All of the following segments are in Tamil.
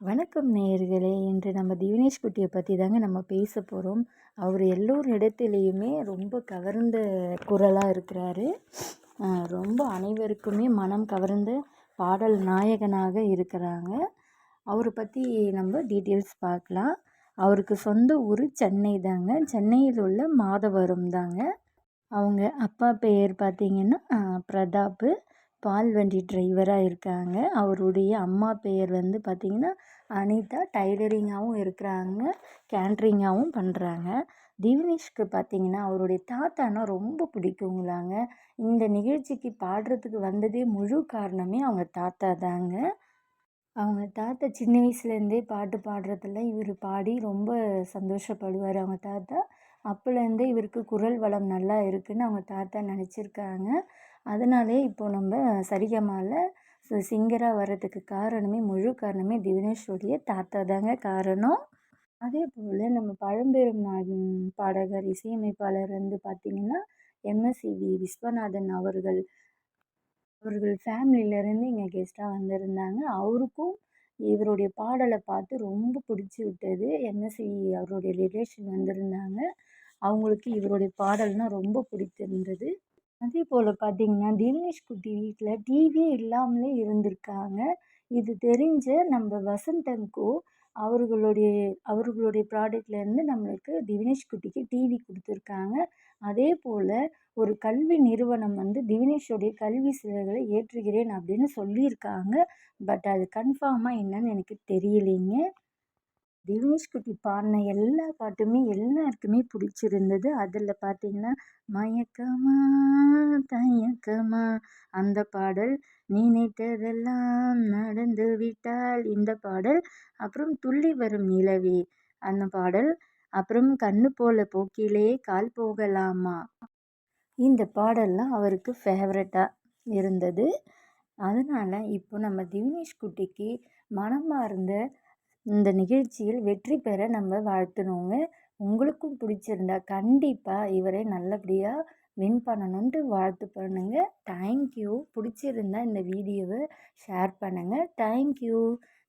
வணக்கம் நேயர்களே. இன்று நம்ம திவினேஷ் குட்டியை பற்றி தாங்க நம்ம பேச போகிறோம் அவர் எல்லோர் இடத்துலையுமே ரொம்ப கவர்ந்த குரலாக இருக்கிறாரு. ரொம்ப அனைவருக்குமே மனம் கவர்ந்த பாடல் நாயகனாக இருக்கிறாங்க. அவரை பற்றி நம்ம டீட்டெயில்ஸ் பார்க்கலாம். அவருக்கு சொந்த ஊர் சென்னை தாங்க. சென்னையில் உள்ள மாதவரம் தாங்க. அவங்க அப்பா பெயர் பார்த்திங்கன்னா பிரதாப்பு. பால் வண்டி டிரைவராக இருக்காங்க. அவருடைய அம்மா பெயர் வந்து பார்த்திங்கன்னா அனிதா. டைலரிங்காகவும் இருக்கிறாங்க. கேன்ட்ரிங்காகவும் பண்ணுறாங்க திவினேஷ்க்கு பார்த்திங்கன்னா அவருடைய தாத்தானா ரொம்ப பிடிக்குங்களாங்க. இந்த நிகழ்ச்சிக்கு பாடுறதுக்கு வந்ததே முழு காரணமே அவங்க தாத்தா தாங்க. அவங்க தாத்தா சின்ன வயசுலேருந்தே பாட்டு பாடுறதில்ல இவர் பாடி ரொம்ப சந்தோஷப்படுவார் அவங்க தாத்தா. அப்போலேருந்தே இவருக்கு குரல் வளம் நல்லா இருக்குதுன்னு அவங்க தாத்தா நினச்சிருக்காங்க. அதனாலே இப்போது நம்ம சரிகமாவில் சிங்கராக வர்றதுக்கு காரணமே முழு காரணமே தினேஷுடைய தாத்தா தாங்க காரணம். அதே போல் நம்ம பழம்பெரும் பாடகர் இசையமைப்பாளர் வந்து பார்த்திங்கன்னா எம்எஸ்சிவி விஸ்வநாதன் அவர்கள். அவர்கள் ஃபேமிலியிலேருந்து இங்கே கெஸ்ட்டாக வந்திருந்தாங்க. அவருக்கும் இவருடைய பாடலை பார்த்து ரொம்ப பிடிச்சி விட்டது. எம்எஸ்சி அவருடைய ரிலேஷன் வந்திருந்தாங்க. அவங்களுக்கு இவருடைய பாடல்னால் ரொம்ப பிடித்திருந்தது. அதே போல் பார்த்திங்கன்னா தினேஷ் குட்டி வீட்டில் டிவியே இல்லாமலே இருந்திருக்காங்க. இது தெரிஞ்ச நம்ம வசந்த் அவர்களுடைய அவர்களுடைய ப்ராடக்ட்லேருந்து நம்மளுக்கு திவினேஷ்குட்டிக்கு டிவி கொடுத்துருக்காங்க. அதே போல் ஒரு கல்வி நிறுவனம் வந்து திவினேஷோடைய கல்வி சேவைகளை ஏற்றுகிறேன் அப்படின்னு சொல்லியிருக்காங்க. பட் அது கன்ஃபார்மாக என்னன்னு எனக்கு தெரியலைங்க. தினேஷ் குட்டி பாடின எல்லா பாட்டுமே எல்லாருக்குமே பிடிச்சிருந்தது. அதில் பார்த்தீங்கன்னா மயக்கமா தயக்கமா அந்த பாடல் நினைத்ததெல்லாம் நடந்து விட்டால் இந்த பாடல் அப்புறம் துள்ளி வரும் நிலவே அந்த பாடல் அப்புறம் கண்ணு போல போக்கிலே கால் போகலாமா இந்த பாடல்லாம் அவருக்கு ஃபேவரட்டாக இருந்தது. அதனால் இப்போ நம்ம திவினேஷ் குட்டிக்கு மனமார்ந்த இந்த நிகழ்ச்சியில் வெற்றி பெற நம்ம வாழ்த்தணுங்க. உங்களுக்கும் பிடிச்சிருந்தா கண்டிப்பாக இவரை நல்லபடியாக வின் பண்ணணுன்ட்டு வாழ்த்து பண்ணுங்கள் தேங்க்யூ பிடிச்சிருந்தா இந்த வீடியோவை ஷேர் பண்ணுங்கள் தேங்க்யூ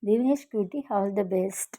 தினேஷ் குட்டி ஆல் த பெஸ்ட்.